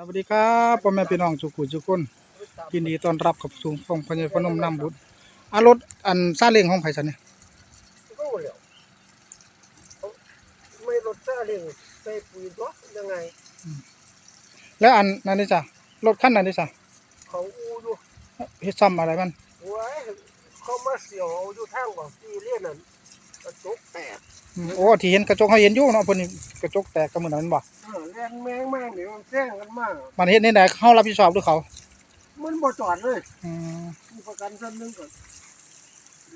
สวัสดีครับพ่อแม่พี่น้องทุกผู้ทุกคนยินดีต้อนรับกับสู่ของพญพนมน้ำบุตรอารถอันซาเล้งของไผสันเนี่ยก็เร็วไม่รถซาเล้งใส่ปุ๋ยตัวยังไง แล้วอันนั้นนี่จ้ะรถคันนั้นนี่จ้ะของอูอยู่เฮ็ดซ่อมอะไรมันไว้เขามาเสียวเอาอยู่ทางว่าที่เรียนนั่นก ระจกแตกอืมโอ้ที่เห็นกระจกเขาเห็นอยู่เนาะเพิ่นนี่กระจกแตกก็เหมือนนั้นบ่เออแล่นแมงแมงเดี๋ยวมันแจ้งกันมาก มันเฮ็ดในใดเฮารับผิดชอบด้วยเขามันบ่จอดเลยอืมมีประกันชั้นหนึงก่อน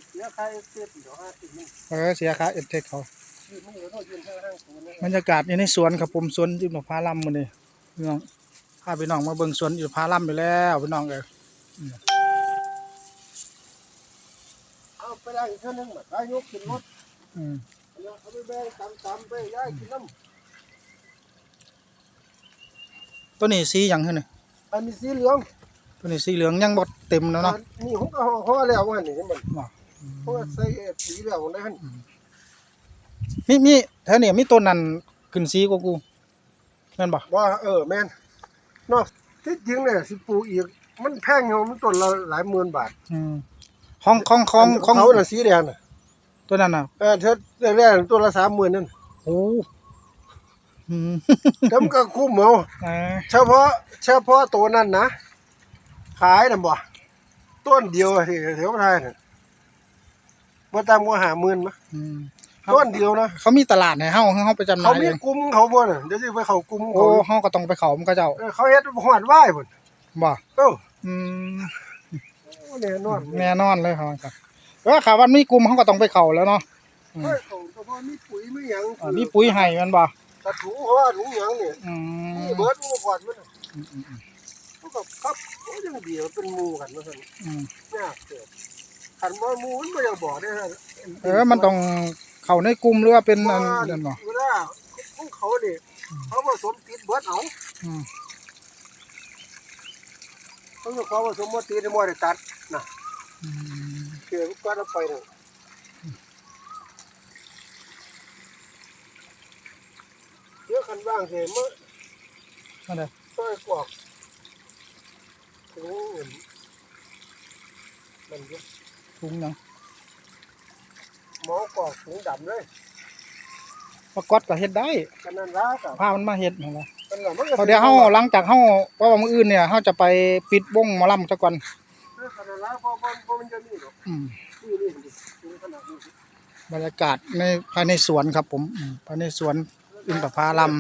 เสียค่าเสียเดี๋ยวห้าสิบนึงเออเสียค่าเอ็นเทคเขาที่มันอยู่ต้องยืนข้างล่างตัวนี้บรรยากาศอยู่ในสวนครับผมสวนอยู่หนองพาลัมมื้อนี้พี่น้องพาพี่น้องมาเบิ่งสวนอยู่พาลัมไปแล้วพี่น้องเอ้ยเอาไปล้างอีกชั้นหนึงมาได้ยกขึ้นรถ อืมแล้วเอาไปแบ่งตำๆไปย้ายกินน้ตัวนี้สีหยังคือนี่ำอันนี้สีเหลืองตัวนี้สีเหลืองยังบ่เต็มแล้วเนาะ นี่ผมก็ห่อแล้วว่านี่เห็นมันบ่ เพราะว่าใส่สีแล้วนะฮะมีมีแถวนี้มีต้นนั้นขึ้นสีกว่ากูแม่นบ่ว่าเออแม่นเนาะที่จริงเนี่ยสิปลูกอีก มันแพงอยู่มันต้นละหลายหมื่นบาทอืมของของของของเขาน่ะสีแดงน่ะ ตัวนั้นน่ะเออเธอแรกๆต้นละสามหมื่นนั่นโอ้อืมแต่มันก็คุ้มเอาอ่าเฉพาะ เฉพาะตัวนั้นนะขายน่ะบ่ต้นเดียวอะที่แถวไทยน่ะบ่ต่ำกว่าห้าหมื่นมั้ยอืมต้นเดียวนะเขามีตลาดให้เฮาให้เฮาไปจำหน่าเขายมีเองกลุ่มเขาบ่น่ะเดี๋ยวสิไปเข้ากลุ่มโอ้เขาเฮาก็ต้องไปเขามันก็เจ้าเออเขาเฮ็ดฮอดไหว้พุ่นบ่เอ้าอืม โอ้แน่นอนแน่นอนเลยครับครับ เออขาวันมีกลุ่มเฮาก็ต้องไปเขาแล้วเนาะอืมเฮ้ยเขาเฉพาะมีปุ๋ยมีหยังอ่ามีปุ๋ยให้แมันบ่กระถุงห่อถุงหยังนี่อืมนี่เบิดอุปกรณ์มันน่ะอืมอืมอืมมันก็ครับโอ้ยังดีว่าเป็นหมู่กันว่าซั่นอืมยากเกิดคันบ่หมู่มันบ่อยากบอกได้ฮะเออมันต้องเข้าในกลุ่มหรือว่าเป็นอันว่านั่นบ่เวลาของเขานี่เขาผสมติดเบิดเอาอืมเขาจะขอผสมบ่ติดบ่ได้ตัดน่ะอืม เกี่ยวกับการเอาไปน่ะเดี๋ยวคันว่างสิมานั่นแหละช่วยกวอกถุงเงินมันอยู่ถุงหยังหมอกอกถุงดำเลยปรากฏก็เฮ็ดได้กันนั่นละกับพามันมาเฮ็ดนั่นล่ะกันละมันก็พอเดี๋ยวเฮาหลังจากเฮาเพราะว่ามื้ออื่นเนี่ยเฮาจะไปปิดวงหมอลำซะก่อนเออกันนั่น ละพราะเพราะเพราะมันจะมีหรอกอืมนี่นี่ถุงขนาดนี้บรรยากาศในภายในสวนครับผมอืมภายในสวนอินทผาลัม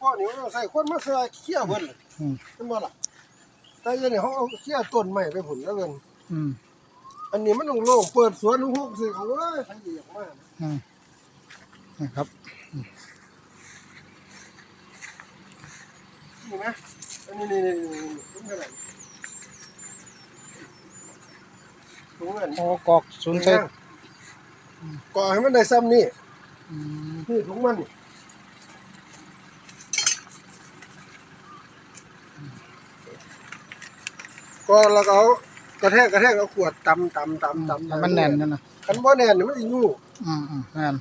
พ่อนี่มันต้องใส่คนมาเสือเขี้ยวเบิ่นเลยอืม เห็นบ่ล่ะแต่ยันนี่เขาเอาเขี้ยวต้นใหม่ไปผลแล้วกันอืมอันนี้มันโล่งเปิดสวนหุกสิเขาเอ้ยใครอยากมาอืมนะครับ นี่นะอันนี้นี่นี่นี่ถุงขนาด ถุงเงินโอ้กอกศูนย์ใส่ก่อให้มันได้ซ้ำนี่อืมนี่ถุงมันนี่ก็แล้วก็เอากระแทกกระแทกเอาขวดตำตำตำตำให้มันแน่นนั่นนะคันบ่แน่นนี่มันสิยู่อืมอืมแน่น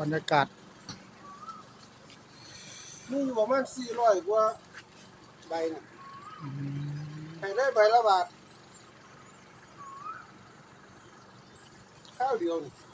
บรรยากาศมีอยู่ประมาณ400กว่าใบนี่ให้ได้ใบละบาท coyote on